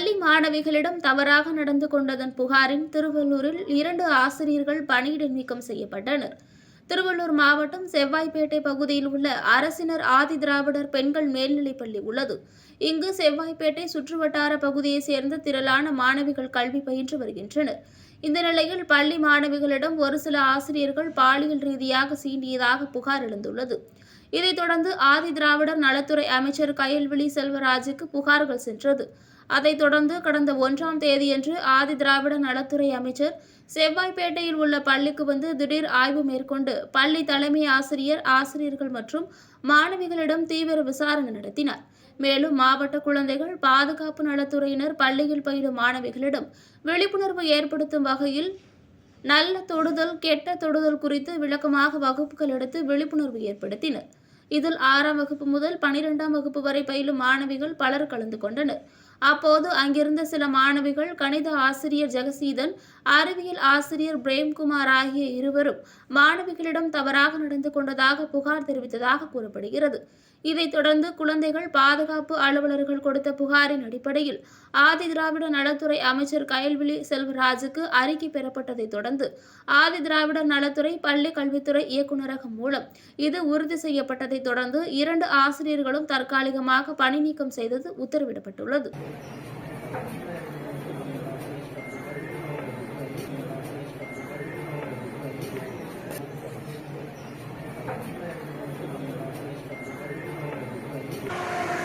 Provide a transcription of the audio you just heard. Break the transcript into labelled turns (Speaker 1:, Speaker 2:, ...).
Speaker 1: மாணவிகளிடம் தவறாக நடந்து கொண்டதன் புகாரின் திருவள்ளூரில் இரண்டு ஆசிரியர்கள் பணியிட நீக்கம் செய்யப்பட்டனர். திருவள்ளூர் மாவட்டம் செவ்வாய்ப்பேட்டை பகுதியில் உள்ள அரசினர் ஆதி திராவிடர் பெண்கள் மேல்நிலைப்பள்ளி உள்ளது. இங்கு செவ்வாய்ப்பேட்டை சுற்றுவட்டார பகுதியைச் சேர்ந்த திரளான மாணவிகள் கல்வி பயின்று வருகின்றனர். இந்த நிலையில் பள்ளி மாணவிகளிடம் ஒரு சில ஆசிரியர்கள் பாலியல் ரீதியாக சீண்டியதாக புகார் எழுந்துள்ளது. இதைத் தொடர்ந்து ஆதி திராவிடர் நலத்துறை அமைச்சர் கயல்விழி செல்வராஜுக்கு புகார்கள் சென்றது. அதைத் தொடர்ந்து கடந்த ஒன்றாம் தேதியன்று ஆதி திராவிட நலத்துறை அமைச்சர் செவ்வாய்ப்பேட்டையில் உள்ள பள்ளிக்கு வந்து திடீர் ஆய்வு மேற்கொண்டு பள்ளி தலைமை ஆசிரியர் ஆசிரியர்கள் மற்றும் மாணவிகளிடம் தீவிர விசாரணை நடத்தினார். மேலும் மாவட்ட குழந்தைகள் பாதுகாப்பு நலத்துறையினர் பள்ளியில் பயிலும் மாணவிகளிடம் விழிப்புணர்வு ஏற்படுத்தும் வகையில் நல்ல தொடுதல் கெட்ட தொடுதல் குறித்து விளக்கமாக வகுப்புகள் எடுத்து விழிப்புணர்வு ஏற்படுத்தினர். இதில் ஆறாம் வகுப்பு முதல் பனிரெண்டாம் வகுப்பு வரை பயிலும் மாணவிகள் பலர் கலந்து கொண்டனர். அப்போது அங்கிருந்த சில மாணவிகள் கணித ஆசிரியர் ஜெகசீதன் அறிவியல் ஆசிரியர் பிரேம்குமார் ஆகிய இருவரும் மாணவிகளிடம் தவறாக நடந்து கொண்டதாக புகார் தெரிவித்ததாக கூறப்படுகிறது. இதைத் தொடர்ந்து குழந்தைகள் பாதுகாப்பு அலுவலர்கள் கொடுத்த புகாரின் அடிப்படையில் ஆதி திராவிட நலத்துறை அமைச்சர் கயல்விழி செல்வராஜுக்கு அறிக்கை பெறப்பட்டதைத் தொடர்ந்து ஆதி திராவிட நலத்துறை பள்ளி கல்வித்துறை இயக்குநரகம் மூலம் இது உறுதி செய்யப்பட்டது செய்யப்பட்டதைத் தொடர்ந்து இரண்டு ஆசிரியர்களும் தற்காலிகமாக பணி நீக்கம் செய்தது உத்தரவிடப்பட்டுள்ளது.